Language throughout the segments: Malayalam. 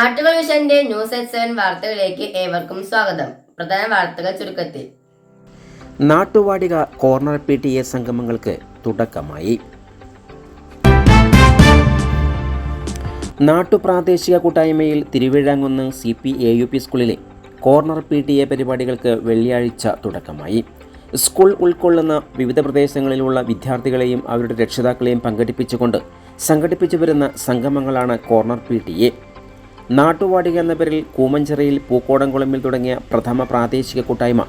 നാട്ടുകൾ വിഷന്റെ ന്യൂസ് എറ്റ് സെവൻ വാർത്തകളിലേക്ക് ഏവർക്കും സ്വാഗതം. പ്രധാന വാർത്തകൾ ചുരുക്കത്തിൽ. Nattuvadika corner P T A സംഗമങ്ങൾക്ക് തുടക്കമായി. നാട്ടുപ്രാദേശിക കൂട്ടായ്മയിൽ Thiruvizhamkunnu C P A U P സ്കൂളിലെ കോർണർ പി ടി എ പരിപാടികൾക്ക് വെള്ളിയാഴ്ച തുടക്കമായി. സ്കൂൾ ഉൾക്കൊള്ളുന്ന വിവിധ പ്രദേശങ്ങളിലുള്ള വിദ്യാർത്ഥികളെയും അവരുടെ രക്ഷിതാക്കളെയും പങ്കെടുപ്പിച്ചുകൊണ്ട് സംഘടിപ്പിച്ചു വരുന്ന സംഗമങ്ങളാണ് corner P T A. Nattuvadika എന്ന പേരിൽ കൂമഞ്ചിറയിൽ പൂക്കോടംകുളമ്പിൽ തുടങ്ങിയ പ്രഥമ പ്രാദേശിക കൂട്ടായ്മ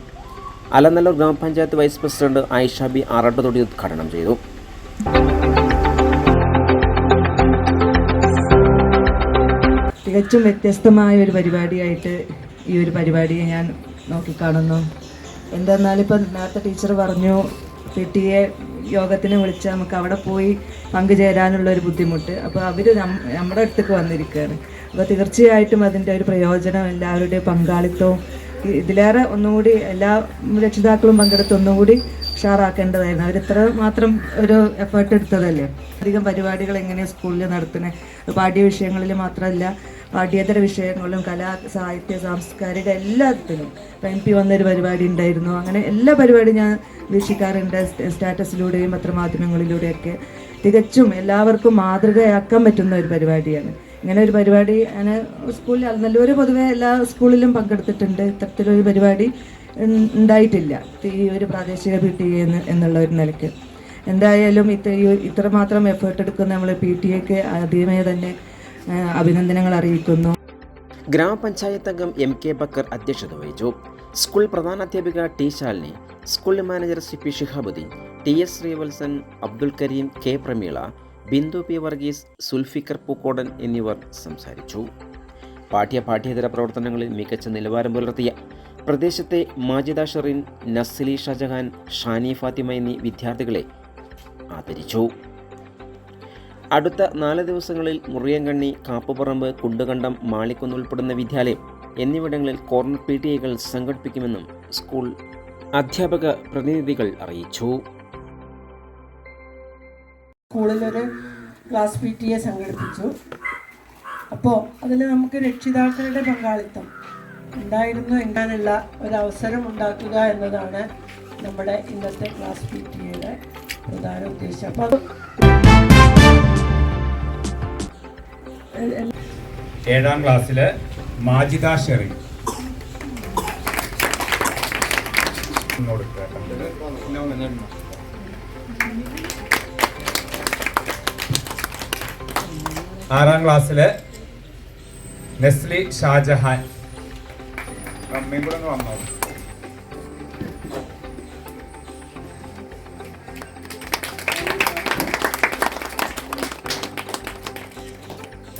അലനല്ലൂർ ഗ്രാമപഞ്ചായത്ത് vice president Ayisha B Arattuthodi ഉദ്ഘാടനം ചെയ്തു. തികച്ചും വ്യത്യസ്തമായ ഒരു പരിപാടിയായിട്ട് ഈ ഒരു പരിപാടിയെ ഞാൻ നോക്കിക്കാണുന്നു. എന്തെന്നാൽ ഇപ്പം നേരത്തെ ടീച്ചർ പറഞ്ഞു പി ടി യോഗത്തിന് വിളിച്ച് നമുക്ക് അവിടെ പോയി പങ്കുചേരാനുള്ള ഒരു ബുദ്ധിമുട്ട്. അപ്പോൾ അവർ നമ്മുടെ അടുത്തേക്ക് വന്നിരിക്കുകയാണ്. അപ്പോൾ തീർച്ചയായിട്ടും അതിന്റെ ഒരു പ്രയോജനം എല്ലാവരുടെയും പങ്കാളിത്തവും ഇതിലേറെ ഒന്നുകൂടി എല്ലാ രക്ഷിതാക്കളും പങ്കെടുത്ത് ഒന്നുകൂടി ഉഷാറാക്കേണ്ടതായിരുന്നു. അവരിത്ര മാത്രം ഒരു എഫേർട്ട് എടുത്തതല്ലേ? അധികം പരിപാടികൾ എങ്ങനെ സ്കൂളിൽ നടത്തുന്നത് പാഠ്യ വിഷയങ്ങളിൽ മാത്രമല്ല പാഠ്യേതര വിഷയങ്ങളിലും കലാ സാഹിത്യ സാംസ്കാരിക എല്ലാത്തിലും ഇപ്പം എം പി വന്നൊരു പരിപാടി ഉണ്ടായിരുന്നു. അങ്ങനെ എല്ലാ പരിപാടിയും ഞാൻ വീക്ഷിക്കാറുണ്ട്. സ്റ്റ- സ്റ്റാറ്റസിലൂടെയും പത്രമാധ്യമങ്ങളിലൂടെയൊക്കെ. തികച്ചും എല്ലാവർക്കും മാതൃകയാക്കാൻ പറ്റുന്ന ഒരു പരിപാടിയാണ്. ഇങ്ങനെ ഒരു പരിപാടി അങ്ങനെ സ്കൂളിൽ നല്ലൊരു പൊതുവേ എല്ലാ സ്കൂളിലും പങ്കെടുത്തിട്ടുണ്ട്. ഇത്തരത്തിലൊരു പരിപാടി ഉണ്ടായിട്ടില്ല. ഈ ഒരു പ്രാദേശിക പി ടി എ എന്നുള്ള ഒരു നിലയ്ക്ക്. എന്തായാലും ഇത്ര ഇത്രമാത്രം എഫേർട്ട് എടുക്കുന്ന നമ്മൾ പി ടി എക്ക് ആദ്യമേ തന്നെ അഭിനന്ദനങ്ങൾ അറിയിക്കുന്നു. ഗ്രാമപഞ്ചായത്ത് അംഗം എം കെ ബക്കർ അധ്യക്ഷത വഹിച്ചു. School പ്രധാനാധ്യാപിക T Shalini school manager C P Shihabuddin T S Sreevalsan Abdul Kareem K Prameela Bindu P Varghese Sulfikar Pookkodan എന്നിവർ സംസാരിച്ചു. പാഠ്യ പാഠ്യേതര പ്രവർത്തനങ്ങളിൽ മികച്ച നിലവാരം പുലർത്തിയ പ്രദേശത്തെ മാജിദ ഷെറിൻ നസ്ലി ഷാജഹാൻ ഷാനി ഫാത്തിമ എന്നീ വിദ്യാർത്ഥികളെ ആദരിച്ചു. അടുത്ത നാല് ദിവസങ്ങളിൽ മുറിയങ്കണ്ണി കാപ്പുപറമ്പ് കുണ്ടുകണ്ടം മാളിക്കുന്ന് ഉൾപ്പെടുന്ന വിദ്യാലയം എന്നിവിടങ്ങളിൽ കോർണർ പി ടി ഐകൾ സംഘടിപ്പിക്കുമെന്നും സ്കൂൾ അധ്യാപക പ്രതിനിധികൾ അറിയിച്ചു. സ്കൂളിലൊരു ക്ലാസ് പി ടി എ സംഘടിപ്പിച്ചു. അപ്പോൾ അതിൽ നമുക്ക് രക്ഷിതാക്കളുടെ പങ്കാളിത്തം ഉണ്ടായിരുന്നു എന്താനുള്ള ഒരു അവസരം ഉണ്ടാക്കുക എന്നതാണ് നമ്മുടെ ഇന്നത്തെ ക്ലാസ് പി ടി എയുടെ പ്രധാന ഉദ്ദേശം. അപ്പോൾ അത് ഏഴാം ക്ലാസ്സിൽ മാജിദ ഷെറി. ആറാം ക്ലാസ്സിലെ നെസ്ലി ഷാജഹാൻ. അമ്മയും കൂടെ വന്നോ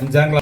അഞ്ചാം ക്ലാസ്